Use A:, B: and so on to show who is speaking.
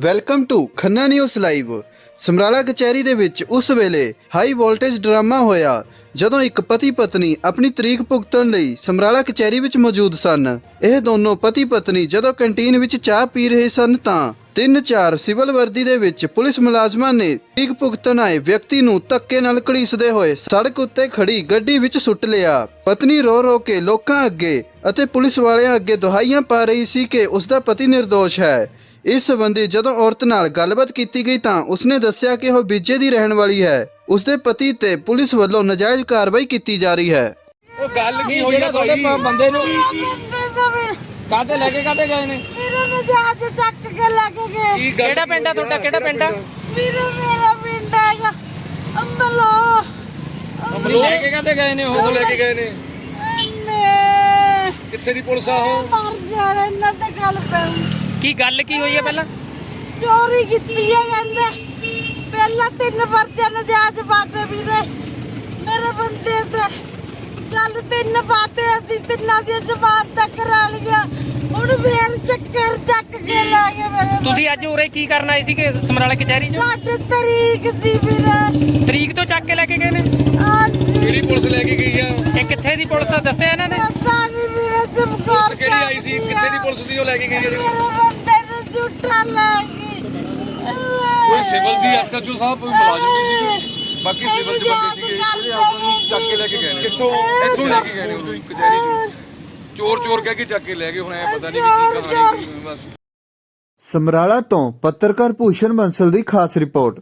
A: Welcome to Khanna news live Samrala ਕਚਹਿਰੀ ਦੇ ਵਿੱਚ ਉਸ ਵੇਲੇ ਹਾਈ ਵੋਲਟੇਜ ਡਰਾਮਾ ਹੋਇਆ, ਜਦੋਂ ਇੱਕ ਪਤੀ ਪਤਨੀ ਆਪਣੀ ਤਰੀਕ ਭੁਗਤਣ ਲਈ ਸਮਰਾਲਾ ਕਚਹਿਰੀ ਵਿੱਚ ਮੌਜੂਦ ਸਨ। ਇਹ ਦੋਨੋਂ ਪਤੀ ਪਤਨੀ ਜਦੋਂ ਕੰਟੀਨ ਵਿੱਚ ਚਾਹ ਪੀ ਰਹੇ ਸਨ ਤਾਂ ਤਿੰਨ ਚਾਰ ਸਿਵਲ ਵਰਦੀ ਦੇ ਵਿੱਚ ਪੁਲਿਸ ਮੁਲਾਜ਼ਮਾਂ ਨੇ ਤਰੀਕ ਭੁਗਤਣ ਆਏ ਵਿਅਕਤੀ ਨੂੰ ਧੱਕੇ ਨਾਲ ਘੜੀਸਦੇ ਹੋਏ ਸੜਕ ਉੱਤੇ ਖੜੀ ਗੱਡੀ ਵਿੱਚ ਸੁੱਟ ਲਿਆ। ਪਤਨੀ ਰੋ ਰੋ ਕੇ ਲੋਕਾਂ ਅੱਗੇ ਅਤੇ ਪੁਲਿਸ ਵਾਲਿਆਂ ਅੱਗੇ ਦੁਹਾਈਆਂ ਪਾ ਰਹੀ ਸੀ ਕਿ ਉਸ ਦਾ ਪਤੀ નિર્ਦੋਸ਼ ਹੈ। ਇਸ ਸੰਬੰਧੀ ਜਦੋਂ ਔਰਤ ਨਾਲ ਗੱਲਬਾਤ ਕੀਤੀ ਗਈ ਤਾਂ ਉਸਨੇ ਦੱਸਿਆ ਕਿ ਉਹ ਬੀਜੇ ਦੀ ਰਹਿਣ ਵਾਲੀ ਹੈ। ਉਸਦੇ ਪਤੀ ਤੇ ਪੁਲਿਸ ਵੱਲੋਂ ਨਾਜਾਇਜ਼ ਕਾਰਵਾਈ ਕੀਤੀ ਜਾ ਰਹੀ ਹੈ।
B: ਉਹ ਗੱਲ ਕੀ ਹੋਈ
C: ਜਿਹੜਾ
B: ਆ
C: ਤੁਹਾਡੇ
B: ਭਾਈ?
C: ਪ- ਬੰਦੇ ਨੂੰ
D: ਬੰਦੇ ਤੋਂ ਵੀ
C: ਕਾਹਤੇ ਲੈ ਕੇ ਕਾਹਤੇ ਗਏ ਨੇ?
D: ਵੀਰੇ ਨੂੰ ਜਹਾਜ਼ ਚੱਕ ਕੇ ਲੈ ਕੇ ਗਏ।
B: ਕੀ ਗੱਲ
C: ਕਿਹੜਾ
B: ਕੀ
C: ਪਿੰਡ ਆ
B: ਹੋਈ
C: ਤੁਹਾਡਾ? ਕਿਹੜਾ ਪਿੰਡ ਆ?
D: ਵੀਰੇ ਮੇਰਾ ਪਿੰਡ ਹੈਗਾ ਅੰਬਲੋ
B: ਅਮਲੋ
C: ਲੈ ਕੇ ਕਾਹਤੇ ਗਏ ਨੇ?
B: ਉਹ
C: ਉਹ
B: ਲੈ ਕੇ ਗਏ ਨੇ?
D: ਮੈਂ
B: ਕਿੱਥੇ ਦੀ ਪੁਲਿਸ ਆ ਉਹ?
D: ਮਰ ਜਾਣਾ ਇਹਨਾਂ ਤੇ ਗੱਲ ਪੈਉ
C: ਕੀ ਗੱਲ ਕੀ ਹੋਈ ਹੈ ਪਹਿਲਾਂ?
D: ਚੋਰੀ ਕੀਤੀ ਹੈ ਕਹਿੰਦੇ। ਪਹਿਲਾਂ ਤਿੰਨ ਪਰਚੇ ਨਜਾਇਜ਼ ਪਾਤੇ ਵੀਰੇ। ਮੇਰੇ ਬੰਦੇ ਤੇ ਚੱਲ ਤਿੰਨ ਪਾਤੇ ਅਸੀਂ ਤਿੰਨਾਂ ਦੀ ਜ਼ਬਾਨ ਤੱਕ ਕਰਾ ਲਿਆ ਹੁਣ ਫੇਰ ਚੱਕਰ ਚੱਕ ਕੇ ਲੈ ਗਏ ਮੇਰੇ
C: ਤੁਸੀਂ ਅੱਜ ਉਰੇ ਕੀ ਕਰਨ ਆਏ ਸੀਗੇ ਸਮਰਾਲਾ ਕਚਹਿਰੀ 'ਚ?
D: ਤਰੀਕ ਸੀ ਵੀਰੇ।
C: ਤਰੀਕ ਤੋਂ ਚੱਕ ਕੇ ਲੈ ਕੇ ਗਏ ਨੇ?
D: ਹਾਂਜੀ।
B: ਕਿਹੜੀ ਪੁਲਿਸ ਲੈ ਕੇ ਗਈ ਆ?
C: ਇਹ ਕਿੱਥੇ ਦੀ ਪੁਲਿਸ ਆ? ਦੱਸਿਆ ਇਹਨਾਂ ਨੇ?
D: ਸਾਡੀ ਵੀਰੇ ਚਮਕੌਰ
B: ਕਿਹੜੀ ਆਈ ਸੀ? ਕਿੱਥੇ ਦੀ ਪੁਲਿਸ ਸੀ ਉਹ ਲੈ ਕੇ ਗਈ ਆ?
D: ਮੇਰੇ ਨੂੰ ਝੂਠਾ ਲੈ ਗਈ
B: ਕੋਈ ਸਿਵਲ ਸੀ ਐਸਐਚਓ ਸਾਹਿਬ ਕੋਈ ਮੁਲਾਜ਼ਮ ਸੀ ਬਾਕੀ ਸਿਵਲ ਚ ਬੰਦੇ ਸੀਗੇ। ਜਿਹੜੇ ਆਪਾਂ ਨੂੰ ਚੱਕ ਕੇ ਲੈ ਕੇ ਗਏ ਨੇ। ਕਿੱਥੋਂ? ਇੱਥੋਂ ਲੈ ਕੇ ਗਏ ਨੇ ਉਹਨੂੰ ਕਚਹਿਰੀ ਚ ਚੋਰ ਚੋਰ ਕਹਿ ਕੇ ਚੱਕ ਕੇ ਲੈ ਗਏ ਹੁਣ ਐ ਪਤਾ ਨਹੀਂ ਵੀ ਕੀ ਕਹਾਣੀ ਸੀ, ਬਸ।
A: ਸਮਰਾਲਾ ਤੋਂ ਪੱਤਰਕਾਰ ਭੂਸ਼ਣ ਬੰਸਲ ਦੀ ਖਾਸ ਰਿਪੋਰਟ।